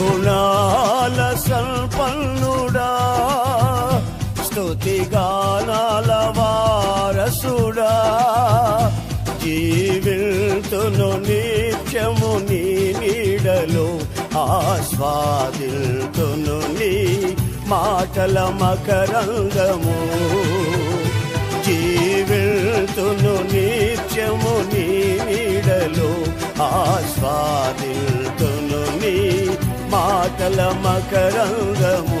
గుణాల సంపన్నుడా స్తుతిగానాల వారసుడా. జీవితును నిత్యము నీ నీడలో ఆస్వాదిల్తును నీ మాటల మకరంగము. జీవితును నిత్యము నీ నీడలో ఆస్వాదిల్ మాటల మకరంగము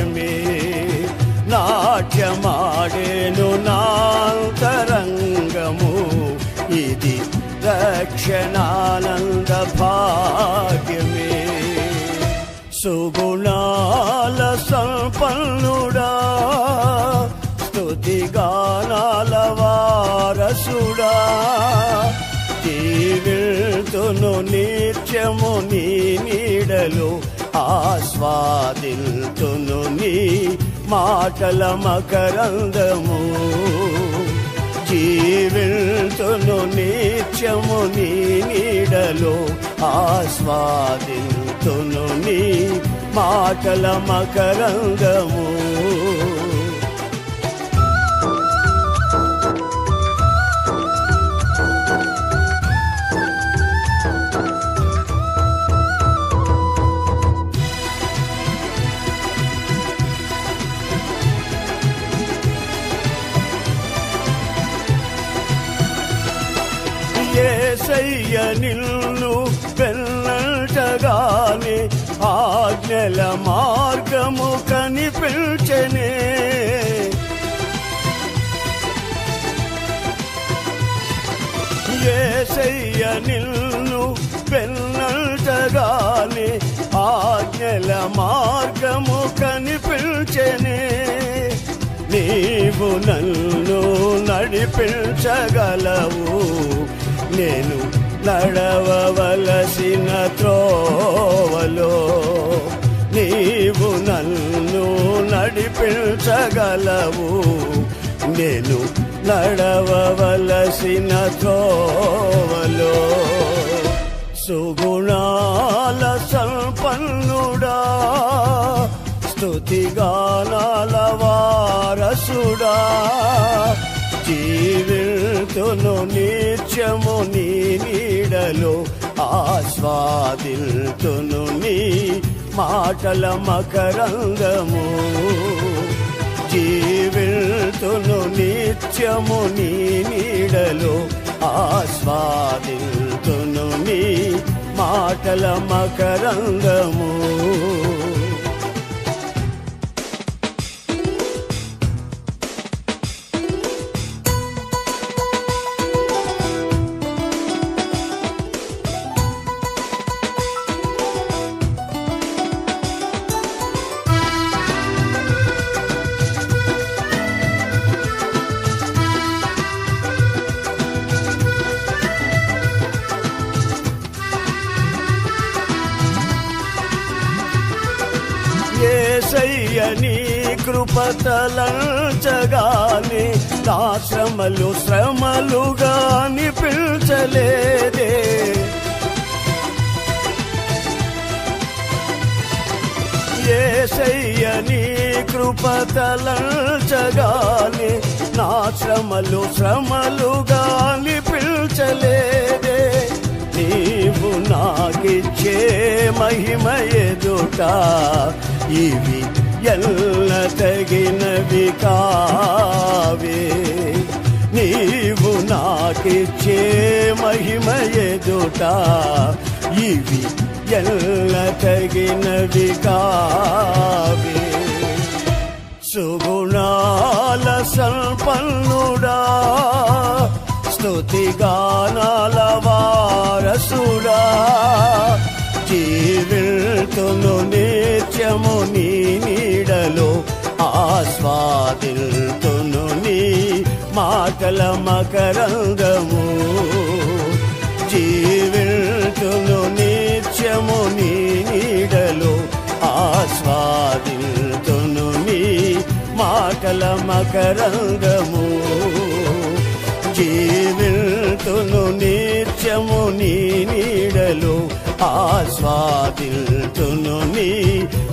భాగ్యమే నాట్యమాడేను నాంతరంగము. ఇది దక్షణానంద భాగ్యమే. సుగుణాల సంపన్నుడా. స్తుతిగానాల వారసుడా. దీవిల్తును నిత్యము నీ నీడలో ఆస్వాదిల్తును నీ మాటల మకరందము. జీవితును నిత్యము నీ నీడలో ఆస్వాదిల్తును నీ మాటల మకరందము. నిన్ను వెళ్ళటగానే ఆజ్ఞల మార్గము కనిపించనే. ఏసయ్య నిన్ను వెళ్ళటగానే ఆజ్ఞల మార్గము కనిపించనే. నీవు నన్ను నడిపించగలవు నేను నడవవలసిన త్రోవలో నీవు నన్ను నడిపించగలవు. నేను నడవవలసిన త్రోవలో సుగుణాల సంపన్నుడా స్తుతిగానాల వారసుడా. జీవితును నిత్యము నీ నీడలో ఆస్వాదిల్తును నీ మాటల మకరంగము. జీవితును నిత్యము నీ నీడలో ఆస్వాదిల్తును నీ మాటల మకరంగము. తెలియని కృపతలంచగాని కృపతలంచగానే నా శ్రమలు శ్రమలుగా అనిపించలేదే ఏసయ్య నీ కృప కృపతలంచగానే నా శ్రమలు శ్రమలుగా పిల్చలేదే. నీవు నాకిచ్చే మహిమ ఎదుట ఇవి ఎల్ల తగినవి కావే నీవు నాకిచ్చే మహిమ ఎదుట ఇవి ఎల్ల తగినవి కావే సుగుణాల సంపన్నుడా స్తుతిగానాల వారసుడా జీవితును నీ నిత్యము నీ నీడలో ఆస్వాదిల్తును నీ మాటల మకరంగము. జీవిల్తును నిత్యము నీ నీడలో ఆస్వాదిల్తును నీ మాటల మకరంగము. జీవిల్తును నిత్యము నీ నీడలో ఆస్వాదిల్తును నీ